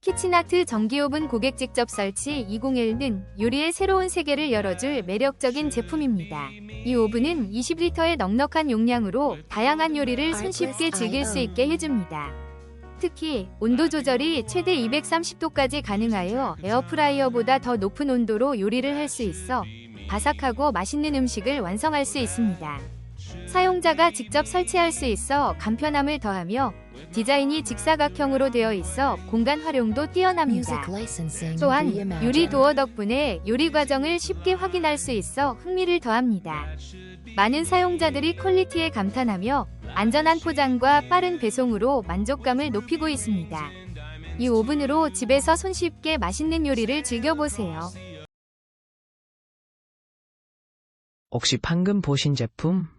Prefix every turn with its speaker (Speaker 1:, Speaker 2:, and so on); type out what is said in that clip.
Speaker 1: 키친아트 전기오븐 고객 직접 설치 201는 요리의 새로운 세계를 열어줄 매력적인 제품입니다. 이 오븐은 20리터의 넉넉한 용량으로 다양한 요리를 손쉽게 즐길 수 있게 해줍니다. 특히 온도 조절이 최대 230도까지 가능하여 에어프라이어보다 더 높은 온도로 요리를 할 수 있어 바삭하고 맛있는 음식을 완성할 수 있습니다. 사용자가 직접 설치할 수 있어 간편함을 더하며 디자인이 직사각형으로 되어 있어 공간 활용도 뛰어납니다. 또한 요리 도어 덕분에 요리 과정을 쉽게 확인할 수 있어 흥미를 더합니다. 많은 사용자들이 퀄리티에 감탄하며 안전한 포장과 빠른 배송으로 만족감을 높이고 있습니다. 이 오븐으로 집에서 손쉽게 맛있는 요리를 즐겨보세요.
Speaker 2: 혹시 방금 보신 제품